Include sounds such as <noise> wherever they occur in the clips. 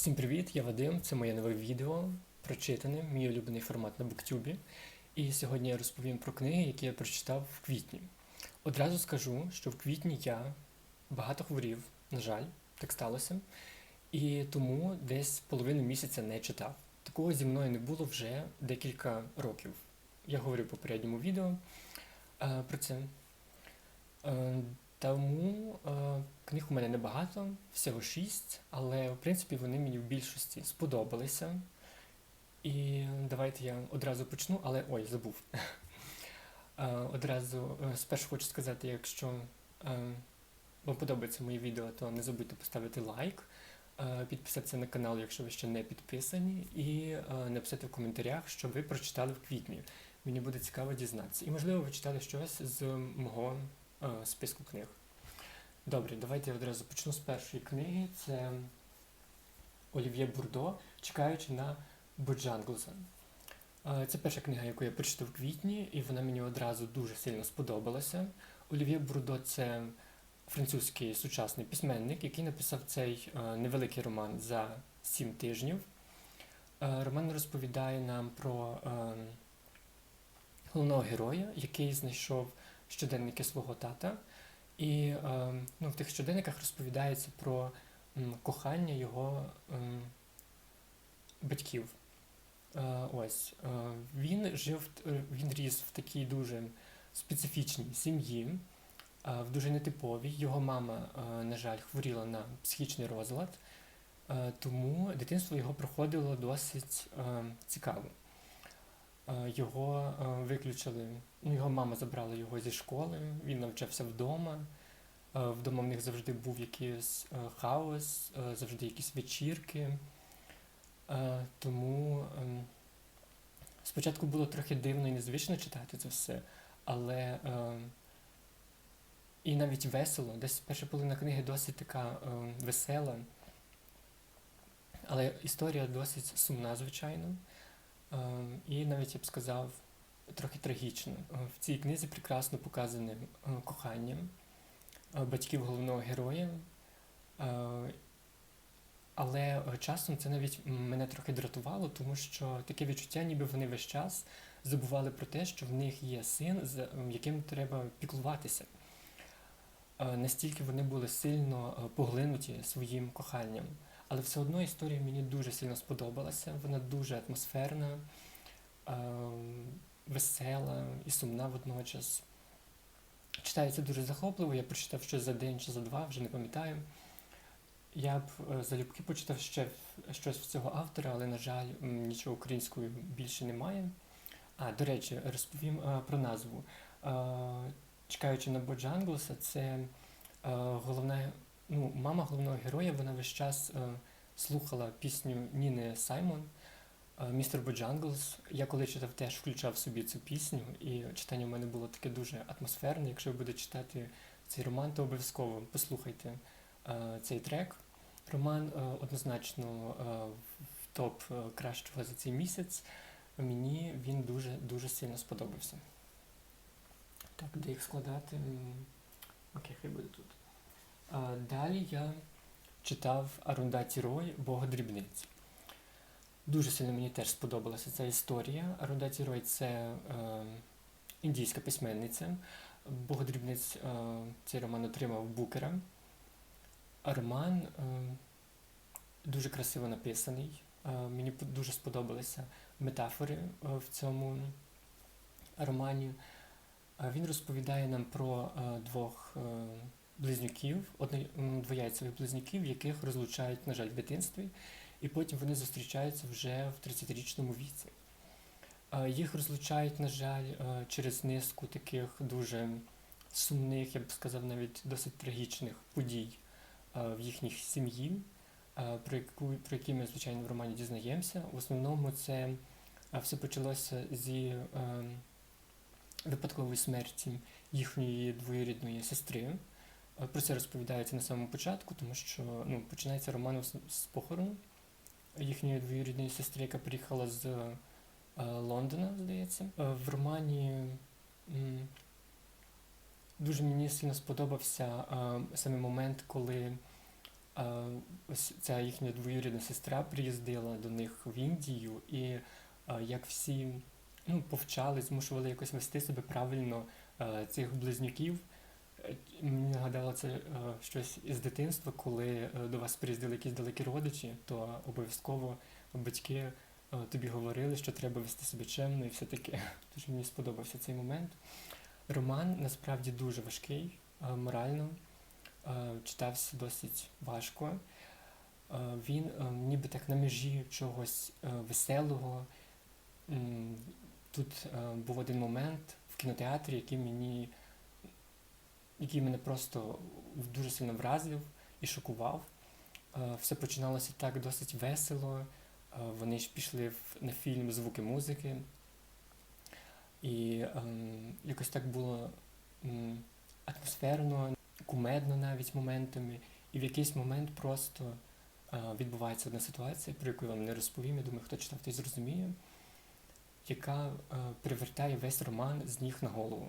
Всім привіт, я Вадим. Це моє нове відео прочитане, мій улюблений формат на Буктюбі. І сьогодні я розповім про книги, які я прочитав в квітні. Одразу скажу, що в квітні я багато хворів, на жаль, так сталося. І тому десь половину місяця не читав. Такого зі мною не було вже декілька років. Я говорив в попередньому відео е, про це. Тому е, книг у мене небагато, всього шість, але в принципі вони мені в більшості сподобалися. І давайте я одразу почну, але ой, забув. Е, одразу е, спершу хочу сказати, якщо е, вам подобається моє відео, то не забудьте поставити лайк, е, підписатися на канал, якщо ви ще не підписані, і е, написати в коментарях, що ви прочитали в квітні. Мені буде цікаво дізнатися. І можливо ви читали щось з мого е, списку книг. Добре, давайте я одразу почну з першої книги. Це Олів'є Бурдо, чекаючи на Боджанглса. Е, Це перша книга, яку я прочитав в квітні, і вона мені одразу дуже сильно сподобалася. Олів'є Бурдо це французький сучасний письменник, який написав цей е, невеликий роман за сім тижнів. Роман розповідає нам про е, головного героя, який знайшов щоденники свого тата. І е, ну, в тих щоденниках розповідається про кохання його ем, батьків. Е, ось е, він жив, е, він ріс в такій дуже специфічній сім'ї, в дуже нетиповій. Його мама, на жаль, хворіла на психічний розлад, тому дитинство його проходило досить е, цікаво. Е, Його е, виключили, ну, його мама забрала його зі школи, він навчався вдома. Е, Вдома в них завжди був якийсь хаос, завжди якісь вечірки. Тому ем, спочатку було трохи дивно і незвично читати це все, але ем, і навіть весело. Десь перша половина книги досить така ем, весела, але історія досить сумна, звичайно. Ем, І навіть я б сказав, трохи трагічно. Е, В цій книзі прекрасно показане е, кохання е, батьків головного героя. Е, Але е, часом це навіть мене трохи дратувало, тому що таке відчуття, ніби вони весь час забували про те, що в них є син, з яким треба піклуватися. Е, Настільки вони були сильно е, поглинуті своїм коханням. Але все одно історія мені дуже сильно сподобалася. Вона дуже атмосферна, е, весела і сумна водночас. Читається дуже захопливо, я прочитав щось за день чи за два, вже не пам'ятаю. Я б е, залюбки почитав ще щось в цього автора, але, на жаль, нічого українською більше немає. А, до речі, розповім е, про назву. Е, Чекаючи на Боджанглса, це головна, ну, мама головного героя, вона весь час е, слухала пісню Ніни Саймон. е, Містер Боджанглс. Я коли читав, теж включав собі цю пісню, і читання в мене було таке дуже атмосферне. Якщо ви будете читати цей роман, то обов'язково послухайте е, цей трек. Роман е, однозначно е, в топ е, кращого за цей місяць. Мені він дуже дуже сильно сподобався. Так, де їх складати? Окей, хай буде тут. Далі я читав Арундаті Рой Бога дрібниць. Дуже сильно мені теж сподобалася ця історія. Арундаті Рой це е, індійська письменниця. Богодрібниць е, цей роман отримав Букера. Роман е, дуже красиво написаний. Е, мені дуже сподобалися метафори е, в цьому романі. Е, Він розповідає нам про е, двох е, близнюків, м, двояйцевих близнюків, яких розлучають, на жаль, в дитинстві, і потім вони зустрічаються вже в 30-річному віці. Е, Їх розлучають, на жаль, е, через низку таких дуже сумних, я б сказав, навіть досить трагічних подій е, в їхній сім'ї, про, яку, про які ми, звичайно, в романі дізнаємося. В основному це все почалося зі е, випадкової смерті їхньої двоюрідної сестри. Е, Про це розповідається на самому початку, тому що ну, починається роман з, похорону їхньої двоюрідної сестри, яка приїхала з е, Лондона, здається. Е, В романі м, дуже мені сильно сподобався е, саме момент, коли е, ось ця їхня двоюрідна сестра приїздила до них в Індію, і е, як всі ну, повчали, змушували якось вести себе правильно е, цих близнюків. Мені нагадало це е, щось із дитинства, коли е, до вас приїздили якісь далекі родичі, то обов'язково батьки е, тобі говорили, що треба вести себе чемно і все таке. Дуже <laughs> мені сподобався цей момент. Роман насправді дуже важкий морально, читався досить важко. Він ніби так на межі чогось веселого. Тут був один момент в кінотеатрі, який мені який мене просто дуже сильно вразив і шокував. Е, Все починалося так досить весело. Е, Вони ж пішли на фільм Звуки музики. І ем, якось так було атмосферно, кумедно навіть моментами. І в якийсь момент просто е, відбувається одна ситуація, про яку я вам не розповім. Я думаю, хто читав, той зрозуміє, яка е, перевертає весь роман з ніг на голову.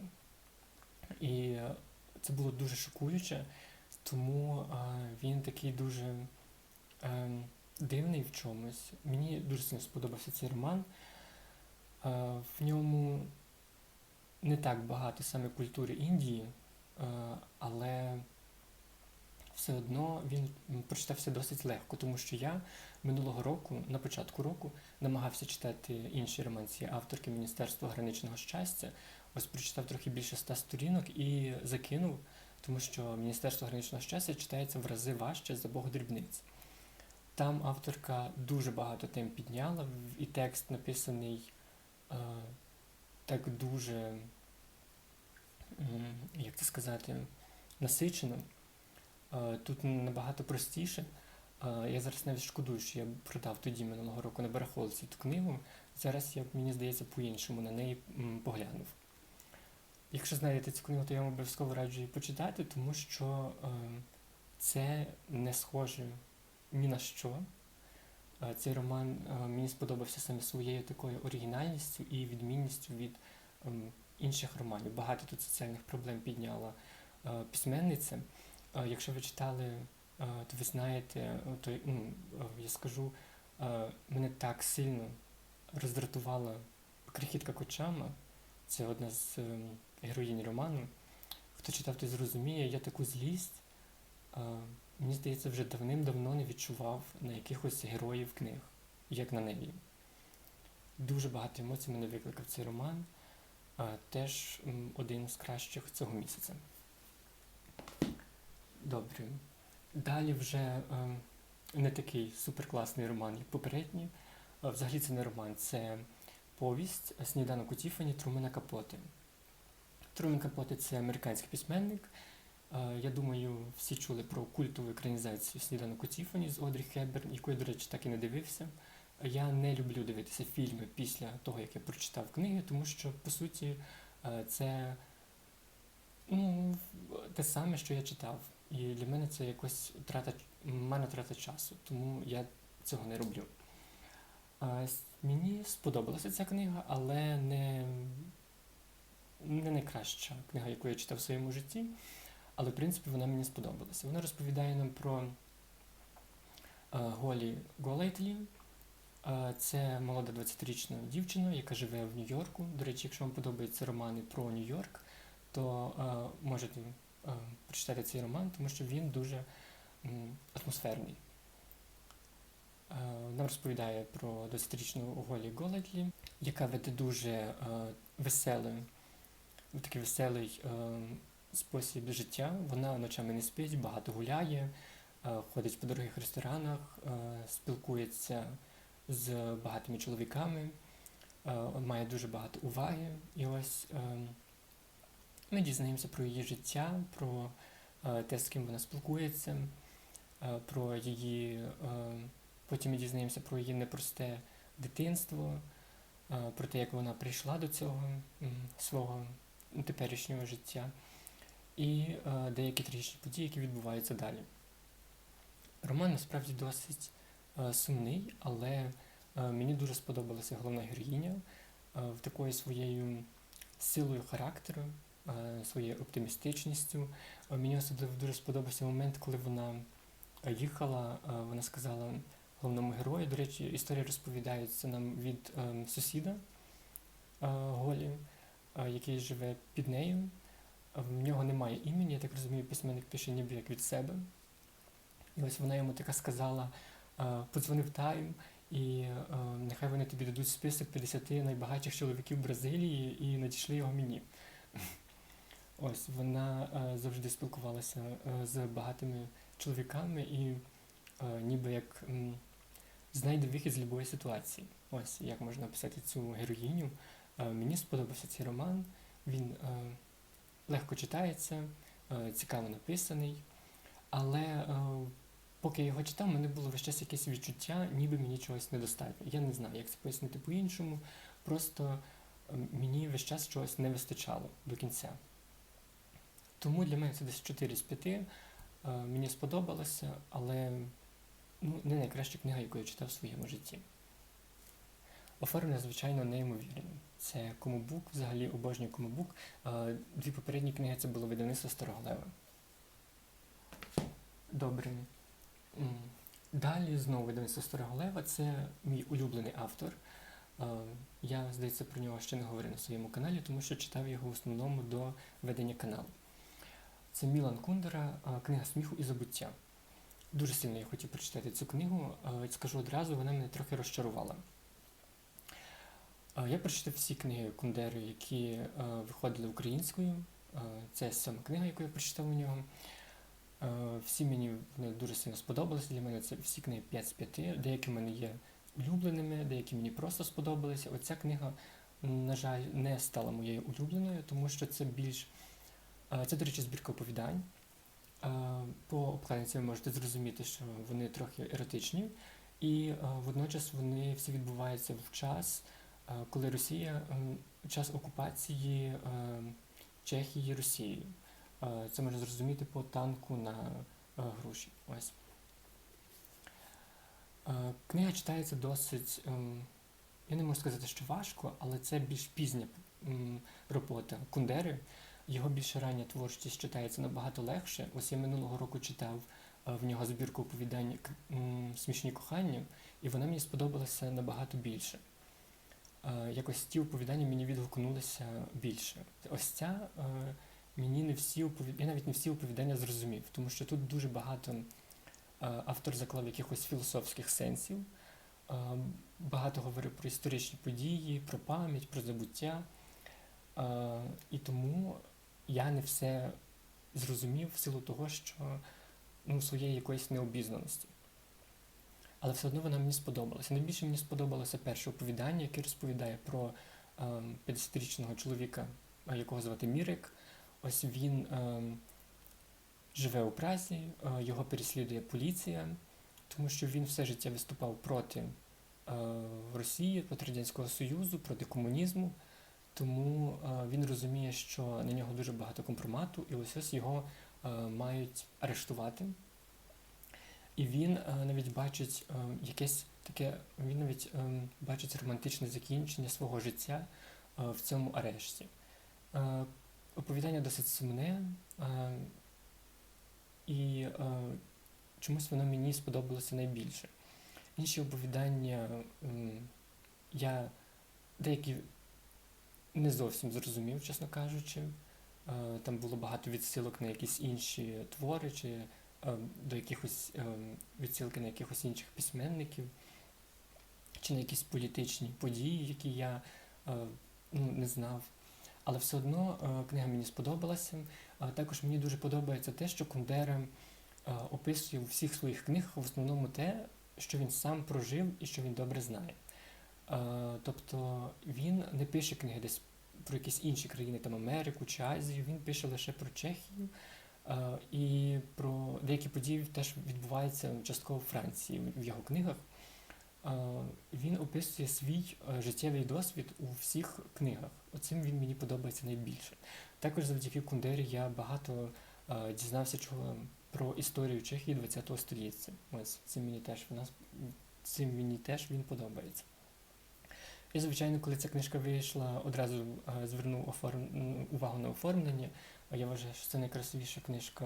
І це було дуже шокуюче, тому він такий дуже е, дивний в чомусь. Мені дуже сильно сподобався цей роман. В ньому не так багато саме культури Індії, е, але все одно він прочитався досить легко, тому що я минулого року, на початку року, намагався читати інші роман цієї авторки Міністерства граничного щастя. Ось прочитав трохи більше ста сторінок і закинув, тому що Міністерство граничного щастя читається в рази важче за Бог дрібниць. Там авторка дуже багато тем підняла, і текст написаний е, так дуже, як це сказати, насичено. Е, Тут набагато простіше. Е, Я зараз навіть шкодую, що я продав тоді минулого року на барахолці ту книгу. Зараз я, мені здається, по-іншому на неї поглянув. Якщо знайдете цю книгу, то я вам обов'язково раджу її почитати, тому що е, це не схоже ні на що. Е, Цей роман е, мені сподобався саме своєю такою оригінальністю і відмінністю від ем, інших романів. Багато тут соціальних проблем підняла е, письменниця. Е, Якщо ви читали, е, то ви знаєте, е, то ну, е, я скажу, е, мене так сильно роздратувала крихітка Кочама. Це одна з ем, героїнь роману. Хто читав, той зрозуміє, я таку злість, е, мені здається, вже давним-давно не відчував на якихось героїв книг, як на неї. Дуже багато емоцій мене викликав цей роман. Е, Теж один з кращих цього місяця. Добре. Далі вже е, не такий суперкласний роман, як попередній. Взагалі це не роман, це повість Сніданок у Тіфані Трумена Капоти. Трумен Капоти це американський письменник. Е, Я думаю, всі чули про культову екранізацію Сніданок у Тіфані з Одрі Хепберн, яку я, до речі, так і не дивився. Я не люблю дивитися фільми після того, як я прочитав книги, тому що, по суті, е, це ну, те саме, що я читав. І для мене це якось трата, мене трата часу, тому я цього не роблю. Мені сподобалася ця книга, але не, не найкраща книга, яку я читав в своєму житті. Але, в принципі, вона мені сподобалася. Вона розповідає нам про е, Голі Голейтлі. Е, Це молода 20-річна дівчина, яка живе в Нью-Йорку. До речі, якщо вам подобаються романи про Нью-Йорк, то е, можете прочитати цей роман, тому що він дуже атмосферний. Нам розповідає про 20-річну Голі Голетлі, яка веде дуже веселий, такий веселий е, спосіб життя. Вона ночами не спить, багато гуляє, е, ходить по дорогих ресторанах, е, спілкується з багатими чоловіками, має дуже багато уваги. І ось ми дізнаємося про її життя, про те, з ким вона спілкується, про її. Потім ми дізнаємося про її непросте дитинство, про те, як вона прийшла до цього свого теперішнього життя, і е, деякі трагічні події, які відбуваються далі. Роман насправді досить е, сумний, але е, мені дуже сподобалася головна героїня е, в такою своєю силою характеру, е, своєю оптимістичністю. Е, Мені особливо дуже сподобався момент, коли вона е, їхала, е, вона сказала головному герою. До речі, історія розповідається нам від е, сусіда е, Голі, який живе під нею. В нього немає імені, я так розумію, письменник пише ніби як від себе. І ось вона йому така сказала: подзвони в Тайм, і нехай вони тобі дадуть список 50 найбагатших чоловіків Бразилії і надійшли його мені. <laughs> Ось вона завжди спілкувалася з багатими чоловіками і ніби як знайде вихід з будь-якої ситуації. Ось як можна описати цю героїню. Е, мені сподобався цей роман. Він е, легко читається, е, цікаво написаний, але поки я його читав, мене було весь час якесь відчуття, ніби мені чогось недостатньо. Я не знаю, як це пояснити по-іншому. Просто мені весь час чогось не вистачало до кінця. Тому для мене це десь 4 з 5. Е, Мені сподобалося, але ну, не найкраща книга, яку я читав в своєму житті. Оформлення, звичайно, неймовірне. Це комобук, взагалі обожнюю комобук. Е, Дві попередні книги це було видавництво Староглева. Добре. Далі знову видавництво Староглева. Це мій улюблений автор. Е, Я, здається, про нього ще не говорив на своєму каналі, тому що читав його в основному до ведення каналу. Це Мілан Кундера, е, книга сміху і забуття. Дуже сильно я хотів прочитати цю книгу. Скажу одразу, вона мене трохи розчарувала. Я прочитав всі книги Кундери, які е, виходили українською. Е, Це сьома книга, яку я прочитав у нього. Е, Всі мені вони дуже сильно сподобалися. Для мене це всі книги 5 з 5. Деякі в мене є улюбленими, деякі мені просто сподобалися. Оця книга, на жаль, не стала моєю улюбленою, тому що це більш. Це, до речі, збірка оповідань. По обкладинці ви можете зрозуміти, що вони трохи еротичні, і водночас вони всі відбуваються в час, коли Росія ем, час окупації е, Чехії Росією. Е, Це можна зрозуміти по танку на е, груші. Ось. Е, Книга читається досить, ем, я не можу сказати, що важко, але це більш пізня робота Кундери. Його більше рання творчість читається набагато легше. Ось я минулого року читав е, в нього збірку оповідань Смішні кохання, і вона мені сподобалася набагато більше. Е, Якось ті оповідання мені відгукнулися більше. Ось ця е, мені не всі оповідання, я навіть не всі оповідання зрозумів, тому що тут дуже багато е, автор заклав якихось філософських сенсів, багато говорив про історичні події, про пам'ять, про забуття. І тому я не все зрозумів в силу того, що ну, своєї якоїсь необізнаності. Але все одно вона мені сподобалася. Найбільше мені сподобалося перше оповідання, яке розповідає про ем, 50-річного чоловіка, е, якого звати Мірик. Ось він ем, живе у Празі, е, його переслідує поліція, тому що він все життя виступав проти е, Росії, проти Радянського Союзу, проти комунізму. Тому е, він розуміє, що на нього дуже багато компромату, і ось ось його мають арештувати. І він е, навіть бачить е, якесь таке, він навіть е, бачить романтичне закінчення свого життя в цьому арешті. Оповідання досить сумне, і чомусь воно мені сподобалося найбільше. Інші оповідання я деякі не зовсім зрозумів, чесно кажучи. Там було багато відсилок на якісь інші твори, чи до якихось е, відсилки на якихось інших письменників, чи на якісь політичні події, які я е, ну, не знав. Але все одно е, книга мені сподобалася. Також мені дуже подобається те, що Кундера е, описує у всіх своїх книгах в основному те, що він сам прожив і що він добре знає. Е, Тобто він не пише книги десь про якісь інші країни, там Америку чи Азію, він пише лише про Чехію. Е, І про деякі події теж відбуваються частково в Франції в його книгах. Е, Він описує свій е, життєвий досвід у всіх книгах. Оцим він мені подобається найбільше. Також завдяки Кундері я багато дізнався чого про історію Чехії ХХ століття. Ось цим мені теж вона с- цим мені теж він подобається. І, звичайно, коли ця книжка вийшла, одразу звернув оформ... увагу на оформлення. Я вважаю, що це найкрасивіша книжка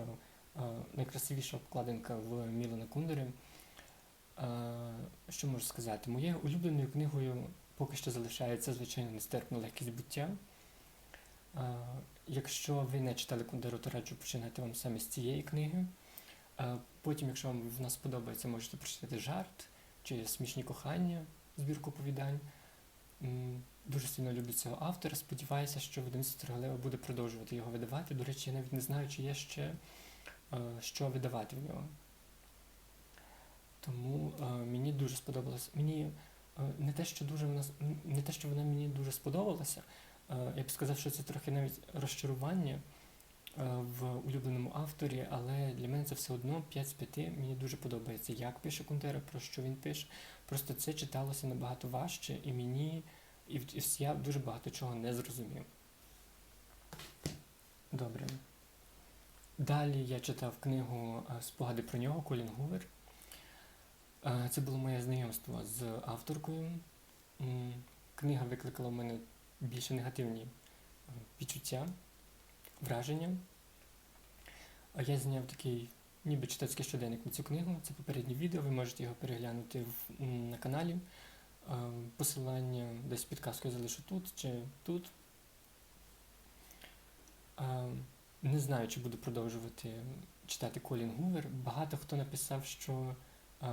найкрасивіша обкладинка в Мілана Кундери. Е, Що можу сказати? Моєю улюбленою книгою поки що залишається звичайно нестерпна легкість буття. Е, Якщо ви не читали Кундеру, то раджу починати вам саме з цієї книги. Е, Потім, якщо вам вона сподобається, можете прочитати жарт чи смішні кохання, збірку оповідань. Дуже сильно люблю цього автора. Сподіваюся, що видавництво Строгалева буде продовжувати його видавати. До речі, я навіть не знаю, чи є ще е, що видавати в нього. Тому е, мені дуже сподобалось. Мені е, не те, що дуже вона не те, що вона мені дуже сподобалася. Я б сказав, що це трохи навіть розчарування в улюбленому авторі, але для мене це все одно 5 з 5. Мені дуже подобається, як пише Кунтера, про що він пише. Просто це читалося набагато важче, і мені і, і я дуже багато чого не зрозумів. Добре. Далі я читав книгу е, Спогади про нього Колін Гувер. Е, Це було моє знайомство з авторкою. Книга викликала в мене більше негативні е, відчуття, враження. Я зняв такий ніби читацький щоденник на цю книгу. Це попереднє відео, ви можете його переглянути в, на каналі. Е, Посилання десь під казкою залишу тут чи тут. Е, Не знаю, чи буду продовжувати читати Колін Гувер. Багато хто написав, що е,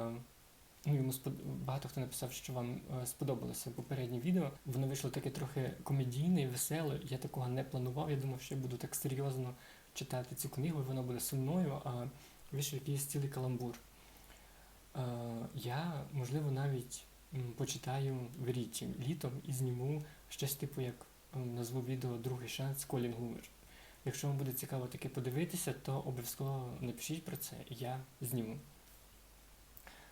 ну, йому спод... багато хто написав, що вам е, сподобалося попереднє відео. Воно вийшло таке трохи комедійне і веселе. Я такого не планував. Я думав, що я буду так серйозно читати цю книгу, і вона буде сумною, а вийшов якийсь цілий каламбур. Е, Я, можливо, навіть почитаю в річі літом і зніму щось типу, як назву відео Другий шанс Колін Гувер. Якщо вам буде цікаво таке подивитися, то обов'язково напишіть про це, і я зніму.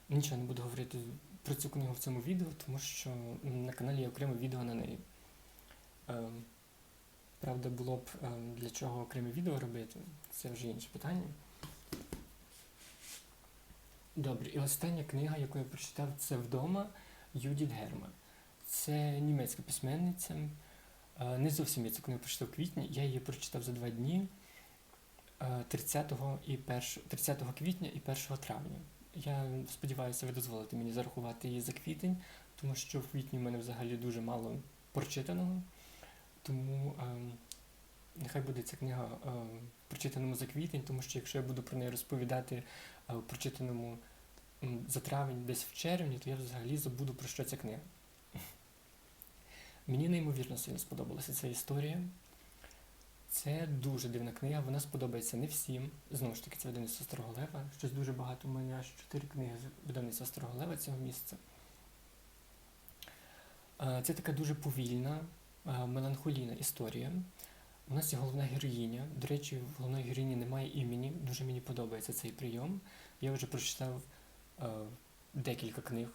Нічого не буду говорити про цю книгу в цьому відео, тому що на каналі є окреме відео на неї. Ем, правда, було б для чого окреме відео робити, це вже інше питання. Добре, і остання книга, яку я прочитав, це вдома Юдіт Герман. Це німецька письменниця. Е, Не зовсім я цю книгу прочитав в квітні, я її прочитав за два дні е, 30, і 1, 30 квітня і 1 травня. Я сподіваюся, ви дозволите мені зарахувати її за квітень, тому що в квітні в мене взагалі дуже мало прочитаного. Тому ем, нехай буде ця книга ем, прочитаному за квітень, тому що якщо я буду про неї розповідати е, прочитаному за травень, десь в червні, то я взагалі забуду про що ця книга. Мені неймовірно сильно сподобалася ця історія. Це дуже дивна книга, вона сподобається не всім. Знову ж таки, це видавництво Строголева. Щось дуже багато, у мене аж чотири книги з видавництва Строголева цього місяця. Е, Це така дуже повільна, е, меланхолійна історія. У нас є головна героїня. До речі, в головної героїні немає імені. Дуже мені подобається цей прийом. Я вже прочитав декілька книг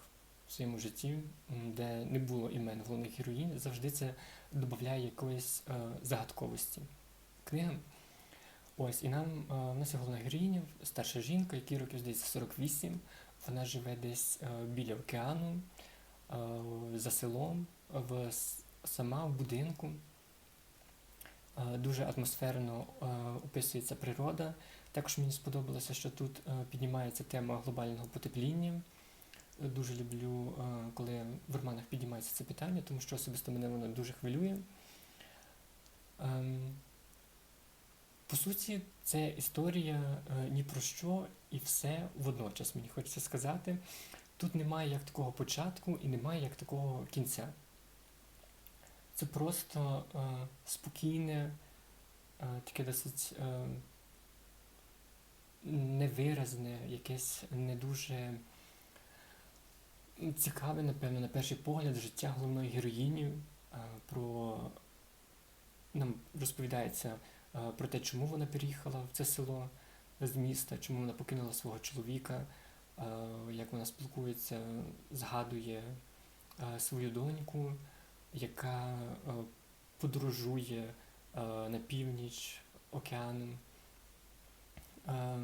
в своєму житті, де не було імен головних героїнь. Завжди це додає якоїсь е, загадковості книгам. Ось, і нам е, у нас є головна героїня, старша жінка, якій років здається 48. Вона живе десь е, біля океану, е, за селом, в, сама в будинку. Е, Дуже атмосферно е, описується природа. Також мені сподобалося, що тут е, піднімається тема глобального потепління. Е, Дуже люблю, е, коли в романах піднімається це питання, тому що особисто мене воно дуже хвилює. Ем, По суті, це історія ні про що і все водночас, мені хочеться сказати. Тут немає як такого початку і немає як такого кінця. Це просто спокійне, таке досить е, невиразне, якесь не дуже цікаве, напевно, на перший погляд, життя головної героїні. е, Про нам розповідається е, про те, чому вона переїхала в це село з міста, чому вона покинула свого чоловіка, е, як вона спілкується, згадує свою доньку, яка подорожує на північ океаном. Е,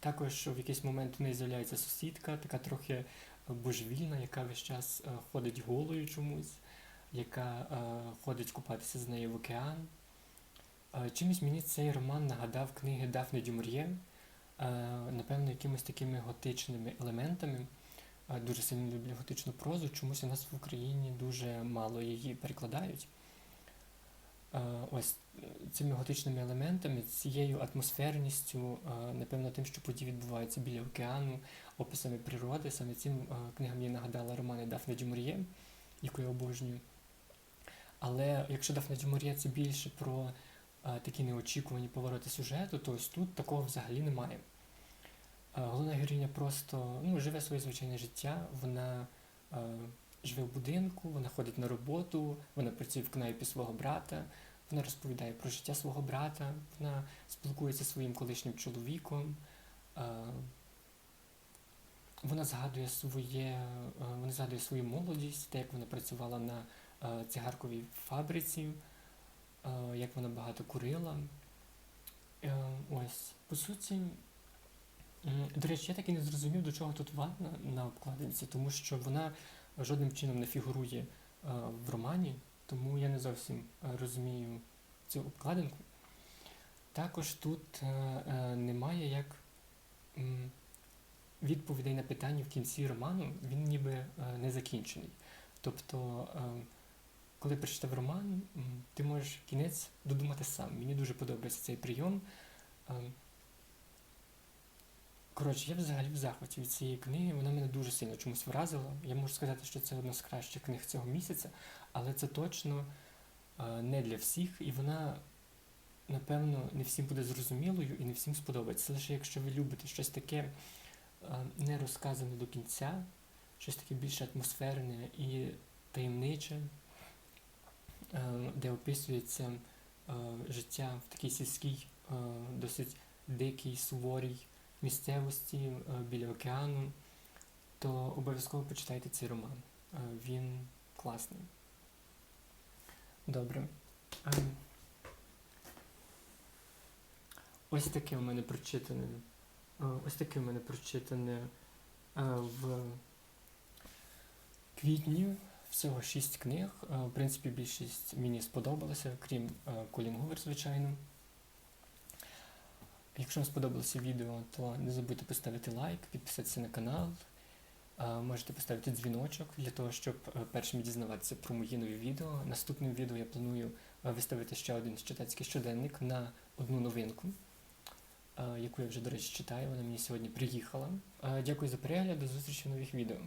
Також в якийсь момент в неї з'являється сусідка, така трохи божевільна, яка весь час е, ходить голою чомусь, яка е, ходить купатися з нею в океан. Е, Чимось мені цей роман нагадав книги Дафни Дюмур'є, е, напевно, якимись такими готичними елементами. Е, Дуже сильно люблю готичну прозу, чомусь у нас в Україні дуже мало її перекладають. Е, Ось е, цими готичними елементами, цією атмосферністю, е, напевно, тим, що події відбуваються біля океану, описами природи, саме цим е, книга мені нагадала романи Дафни Дюмур'є, яку я обожнюю. Але якщо Дафна Дюмур'є це більше про е, такі неочікувані повороти сюжету, то ось тут такого взагалі немає. Головна героїня просто ну, живе своє звичайне життя, вона живе в будинку, вона ходить на роботу, вона працює в кнайпі свого брата, вона розповідає про життя свого брата, вона спілкується зі своїм колишнім чоловіком. е, Вона згадує своє, е, вона згадує свою молодість, те, як вона працювала на е, цигарковій фабриці, як вона багато курила. Ось, по суті, до речі, я так і не зрозумів, до чого тут ванна на обкладинці, тому що вона жодним чином не фігурує в романі, тому я не зовсім е, розумію цю обкладинку. Також тут е, е, немає як відповідей на питання в кінці роману, він ніби не закінчений. Тобто, коли прочитав роман, ти можеш кінець додумати сам. Мені дуже подобається цей прийом. Коротше, я взагалі в захваті від цієї книги, вона мене дуже сильно чомусь вразила. Я можу сказати, що це одна з кращих книг цього місяця, але це точно е, не для всіх, і вона, напевно, не всім буде зрозумілою і не всім сподобається. Лише якщо ви любите щось таке е, не розказане до кінця, щось таке більш атмосферне і таємниче, е, де описується життя в такій сільській, досить дикій, суворій місцевості е, біля океану, то обов'язково почитайте цей роман. Е, Він класний. Добре. Е, Ось таке у мене прочитане. е, Ось таке у мене прочитане в квітні. Всього шість книг. В принципі, більшість мені сподобалося, крім Колін Гувер, звичайно. Якщо вам сподобалося відео, то не забудьте поставити лайк, підписатися на канал. Можете поставити дзвіночок для того, щоб е, першими дізнаватися про мої нові відео. Наступним відео я планую е, виставити ще один читацький щоденник на одну новинку, е, яку я вже, до речі, читаю. Вона мені сьогодні приїхала. Дякую за перегляд, до зустрічі в нових відео.